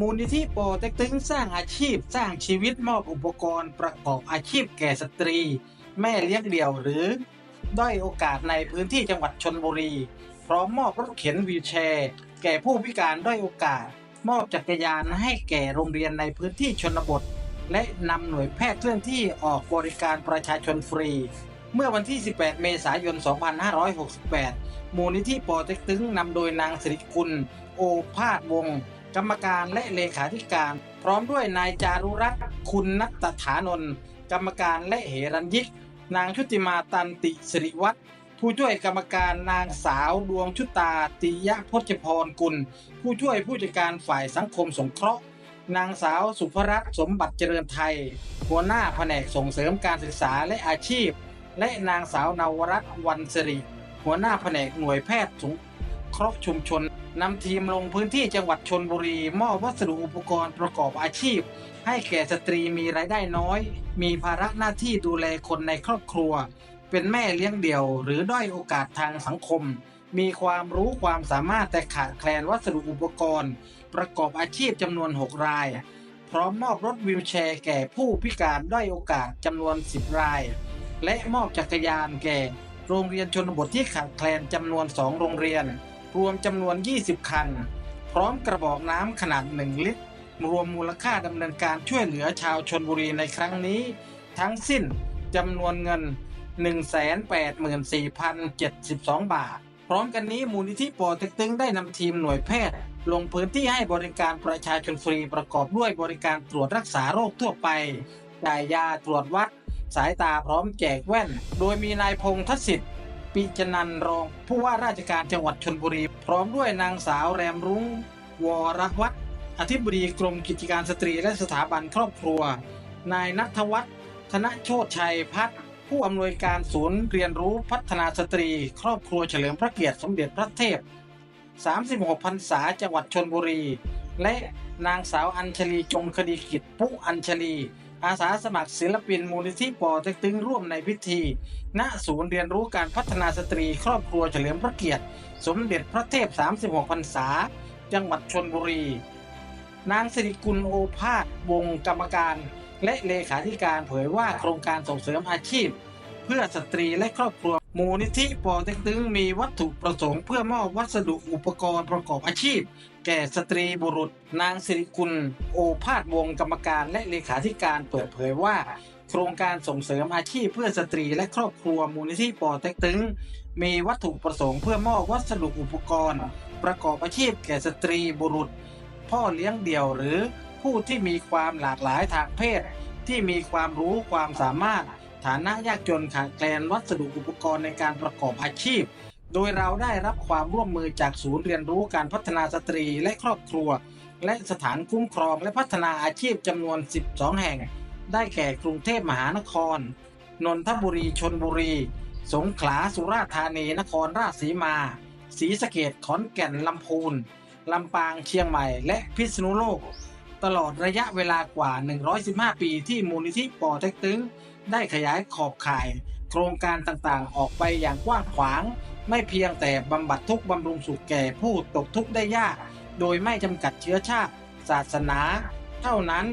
มูลนิธิปอเต็กตึงสร้างอาชีพสร้างชีวิตมอบอุปกรณ์ประกอบอาชีพแก่สตรี แม่เลี้ยงเดี่ยวหรือ ด้อยโอกาสในพื้นที่จังหวัดชนบุรี พร้อมมอบรถเข็นวีลแชร์ แก่ผู้พิการด้อยโอกาส มอบจักรยานให้แก่โรงเรียนในพื้นที่ชนบท และนำหน่วยแพทย์เคลื่อนที่ออกบริการประชาชนฟรี เมื่อวันที่ 18 เมษายน 2568 มูลนิธิปอเต็กตึงนำโดยนางสิริกุลโอภาสวงศ์ กรรมการและเลขาธิการ พร้อมด้วยนายจารุรัตน์คุณนัตถานนท์กรรมการและเหรัญยิก นางชุติมาตันติสิริวัฒน์ผู้ช่วยกรรมการนางสาวดวงชุตาติยะพจพรกุล ผู้ช่วยผู้จัดการฝ่ายสังคมสงเคราะห์ นางสาวสุภรัตน์สมบัติเจริญไทย หัวหน้าแผนกส่งเสริมการศึกษาและอาชีพ และนางสาวนวรัตน์วันสิริ หัวหน้าแผนกหน่วยแพทย์สงเคราะห์ชุมชน นำทีมลงพื้นที่จังหวัดชนบุรี มอบวัสดุอุปกรณ์ประกอบอาชีพ ให้แก่สตรีมีรายได้น้อย มีภาระหน้าที่ดูแลคนในครอบครัว เป็นแม่เลี้ยงเดี่ยว หรือด้อยโอกาสทางสังคม มีความรู้ความสามารถแต่ขาดแคลนวัสดุอุปกรณ์ ประกอบอาชีพจำนวน 6 ราย พร้อมมอบรถวีลแชร์แก่ผู้พิการด้อยโอกาสจำนวน 10 ราย และมอบจักรยานแก่ โรงเรียนชนบทที่ขาดแคลนจำนวน 2 โรงเรียน รวมจำนวน 20 คัน พร้อมกระบอกน้ำขนาด 1 ลิตร รวมมูลค่าดำเนินการช่วยเหลือชาวชนบุรีในครั้งนี้ ทั้งสิ้นจำนวนเงิน 184,072 บาท พร้อมกันนี้มูลนิธิปอเต็กตึงได้นำทีมหน่วยแพทย์ ลงพื้นที่ให้บริการประชาชนฟรีประกอบด้วยบริการตรวจรักษาโรคทั่วไปจ่ายยาตรวจวัด สายตาพร้อมแจกแว่น โดยมีนายพงษ์ทศิษย์ ปิจนันรอง ผู้ว่าราชการจังหวัดชนบุรี พร้อมด้วยนางสาวแรมรุ้งวรวัฒน์อธิบดีกรมกิจการสตรีและสถาบันครอบครัว นายนัทวัฒน์ธนโชตชัยพัฒน์ผู้อำนวยการศูนย์เรียนรู้พัฒนาสตรี ครอบครัวเฉลิมพระเกียรติสมเด็จพระเทพ 36พรรษาจังหวัดชนบุรี และนางสาวอัญชลีจงคดีกิจ ปุอัญชลี อาสาสมัครศิลปินมูลนิธิปอเต็กตึงร่วมในพิธี ณ ศูนย์เรียนรู้การพัฒนาสตรีครอบครัวเฉลิมพระเกียรติ สมเด็จพระเทพ 36 พรรษา จังหวัดชนบุรี นางสิริกุลโอภาสวงกรรมการ และเลขาธิการเผยว่าโครงการส่งเสริมอาชีพ เพื่อสตรีและครอบครัว มูลนิธิปอเต็กตึงมีวัตถุประสงค์เพื่อมอบวัสดุอุปกรณ์ประกอบอาชีพ แก่สตรีบุรุษ นางสิริกุล โอภาสวงกรรมการและเลขาธิการเปิดเผยว่า โครงการส่งเสริมอาชีพเพื่อสตรีและครอบครัวมูลนิธิปอเต็กตึง มีวัตถุประสงค์เพื่อมอบวัสดุอุปกรณ์ ประกอบอาชีพแก่สตรีบุรุษ พ่อเลี้ยงเดี่ยวหรือผู้ที่มีความหลากหลายทางเพศ ที่มีความรู้ความสามารถ ฐานะยากจนขาดแคลนวัสดุอุปกรณ์ในการประกอบอาชีพ โดยเราได้รับความร่วมมือจากศูนย์เรียนรู้การพัฒนาสตรีและครอบครัว และสถานคุ้มครองและพัฒนาอาชีพจำนวน 12 แห่ง ได้แก่กรุงเทพมหานคร นนทบุรีชนบุรี สงขลาสุราษฎร์ธานีนครราชสีมาศรีสะเกดขอนแก่นลำพูนลำปางเชียงใหม่ และพิษณุโลก ตลอดระยะเวลากว่า 115 ปีที่มูลนิธิปอเต็กตึงได้ขยายขอบข่าย โครงการต่างๆ ออกไปอย่างกว้างขวาง ไม่เพียงแต่บำบัดทุกข์บำรุงสุขแก่ผู้ตกทุกข์ได้ยาก โดยไม่จำกัดเชื้อชาติ ศาสนา เท่านั้น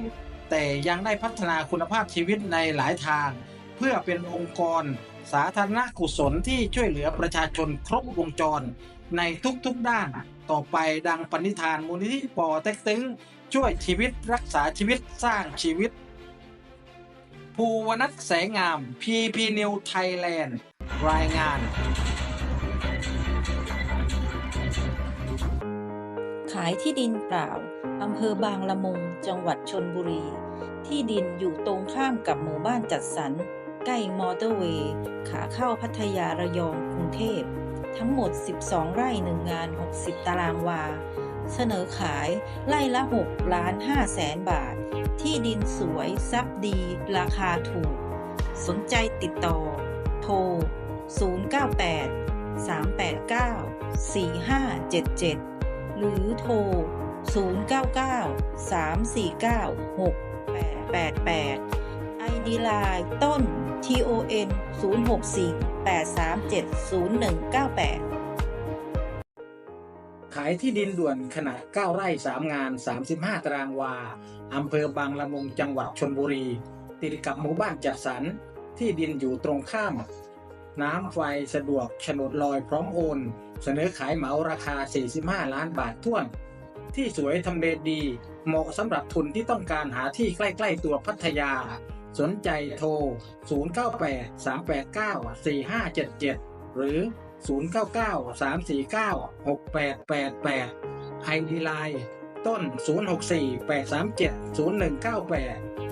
แต่ยังได้พัฒนาคุณภาพชีวิตในหลายทาง เพื่อเป็นองค์กร สาธารณกุศลที่ช่วยเหลือประชาชนครบวงจร ในทุกๆด้าน ต่อไปดังปณิธานมูลนิธิปอเต็กตึงช่วยชีวิตรักษาชีวิตสร้างชีวิต ภูวนัทแสงงาม PP New Thailand รายงานขายที่ดินเปล่า อำเภอบางละมุง จังหวัดชนบุรี ที่ดินอยู่ตรงข้ามกับหมู่บ้านจัดสรร ใกล้มอเตอร์เวย์ขาเข้าพัทยาระยองกรุงเทพ ทั้งหมด 12 ไร่หนึ่งงาน 60 ตารางวา เสนอขายไร่ละ 6 ล้าน5แสนบาท ที่ดินสวยซับดี ราคาถูก สนใจติดต่อ โทร 098 389 4577 หรือโทร 099 349 6888 ID Line ต้น TON 064 837 0198 ขายที่ดินด่วนขนาด 9 ไร่ 3 งาน 35 ตารางวา อำเภอบางละมุงจังหวัดชนบุรี ติดกับหมู่บ้านจัดสรร ที่ดินอยู่ตรงข้าม น้ำไฟสะดวกฉนดลอยพร้อมโอน เสนอขายเหมาราคา 45 ล้านบาทท้วนที่สวยทำเลดี เหมาะสำหรับทุนที่ต้องการหาที่ใกล้ ๆ ตัวพัทยา สนใจโทร 098-389-4577 หรือ 099-349-6888ไอดีไลน์ต้น 064-837-0198